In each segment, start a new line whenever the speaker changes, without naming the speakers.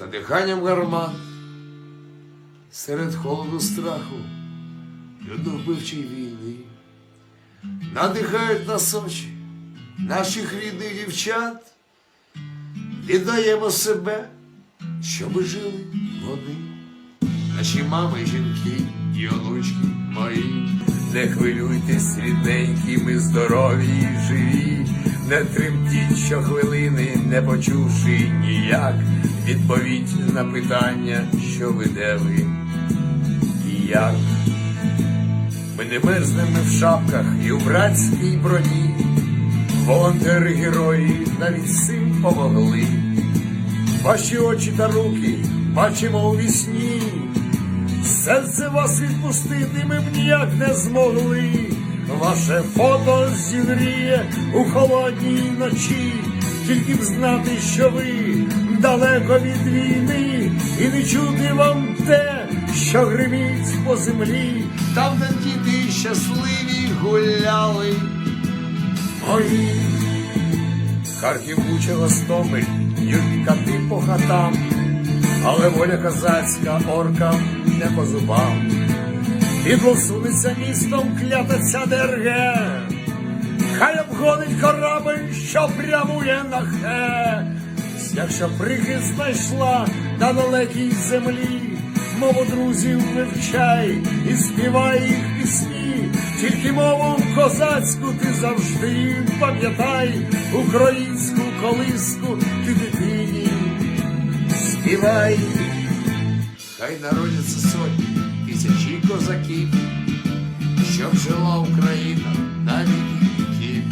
За диханням гармат, серед холоду страху, людовбивчої війни, надихають нас очі наших рідних дівчат, віддаємо себе, щоби жили вони, наші мами, жінки і онучки мої.
Не хвилюйтесь, рідненькі, ми здорові і живі, не тремтіть щохвилини, не почувши ніяк відповідь на питання, що ви де ви і як. Ми не мерзнемо в шапках і у братській броні, волонтери герої навіть цим помогли. Ваші очі та руки бачимо у вісні. Серце вас відпустити ми б ніяк не змогли. Ваше фото зігріє у холодній ночі, тільки б знати, що ви далеко від війни, і не чути вам те, що гримить по землі.
Там, де діти щасливі гуляли,
Мої Харків Буча Гостомель, б'ють кати по хатам, але воля козацька оркам не по зубам. Підло сунеться містом клята ця ДРГ, хай обгонить корабель, що прямує на хе. Якщо прихист знайшла на далекій землі, мову друзів вивчай і співай їх пісні, тільки мову козацьку ти завжди пам'ятай, українську колиску ти дитині співай.
хай народяться сотні, тисячі козаків, щоб жила Україна на віки віків.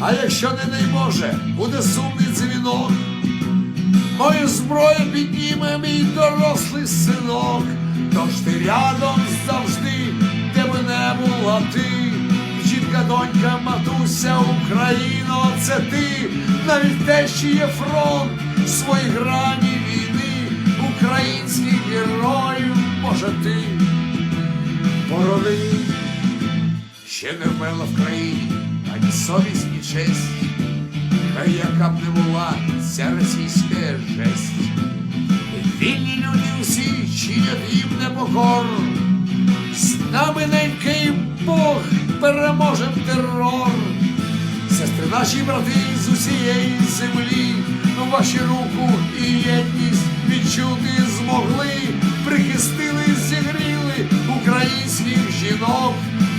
А якщо, не дай Боже, буде сумний дзвінок, мою зброю підніме мій дорослий синок, тож ти рядом завжди, де би не була ти. Жінка, донька, матуся, Україно, це ти, навіть те, що є фронт свої грані породи, ще не вмерла в країні, ані совість, ні честь, хай яка б не була ця російська жесть. Вільні люди усі чинять їм непокору, з нами ненький Бог переможем терор. Сестри наші брати з усієї землі, ваші руку і єдність відчути змогли, прихистили, українських жінок,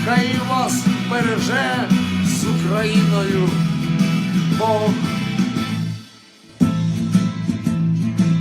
хай вас береже з Україною Бог.